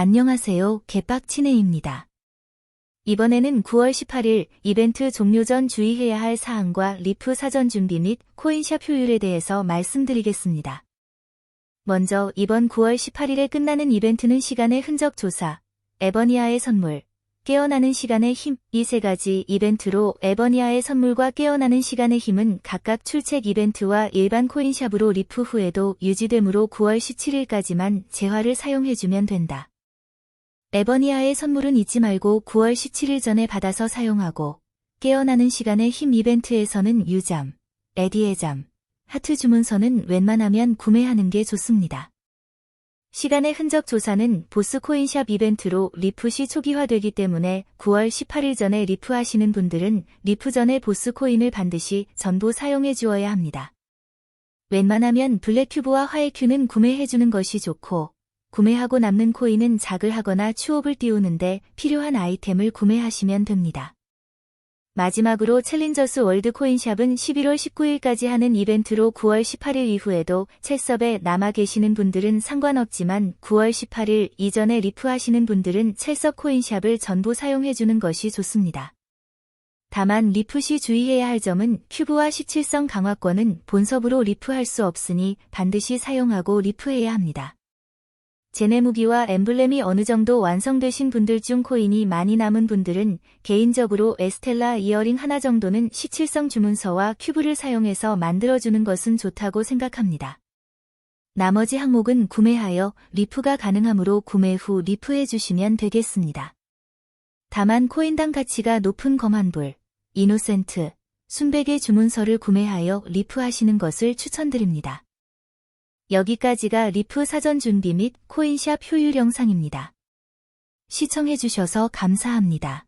안녕하세요. 개빡치네입니다. 이번에는 9월 18일 이벤트 종료 전 주의해야 할 사항과 리프 사전 준비 및 코인샵 효율에 대해서 말씀드리겠습니다. 먼저 이번 9월 18일에 끝나는 이벤트는 시간의 흔적 조사, 에버니아의 선물, 깨어나는 시간의 힘, 이 세 가지 이벤트로 에버니아의 선물과 깨어나는 시간의 힘은 각각 출첵 이벤트와 일반 코인샵으로 리프 후에도 유지되므로 9월 17일까지만 재화를 사용해주면 된다. 에버니아의 선물은 잊지 말고 9월 17일 전에 받아서 사용하고 깨어나는 시간의 힘 이벤트에서는 유잠, 에디의 잠, 하트 주문서는 웬만하면 구매하는 게 좋습니다. 시간의 흔적 조사는 보스 코인샵 이벤트로 리프 시 초기화되기 때문에 9월 18일 전에 리프 하시는 분들은 리프 전에 보스 코인을 반드시 전부 사용해 주어야 합니다. 웬만하면 블랙큐브와 화해큐는 구매해주는 것이 좋고 구매하고 남는 코인은 작을 하거나 추업을 띄우는데 필요한 아이템을 구매하시면 됩니다. 마지막으로 챌린저스 월드 코인샵은 11월 19일까지 하는 이벤트로 9월 18일 이후에도 첼섭에 남아 계시는 분들은 상관없지만 9월 18일 이전에 리프하시는 분들은 첼섭 코인샵을 전부 사용해주는 것이 좋습니다. 다만 리프 시 주의해야 할 점은 큐브와 시칠성 강화권은 본섭으로 리프할 수 없으니 반드시 사용하고 리프해야 합니다. 제네 무기와 엠블렘이 어느 정도 완성되신 분들 중 코인이 많이 남은 분들은 개인적으로 에스텔라 이어링 하나 정도는 시칠성 주문서와 큐브를 사용해서 만들어주는 것은 좋다고 생각합니다. 나머지 항목은 구매하여 리프가 가능하므로 구매 후 리프해 주시면 되겠습니다. 다만 코인당 가치가 높은 검한불, 이노센트, 순백의 주문서를 구매하여 리프하시는 것을 추천드립니다. 여기까지가 리프 사전 준비 및 코인샵 효율 영상입니다. 시청해주셔서 감사합니다.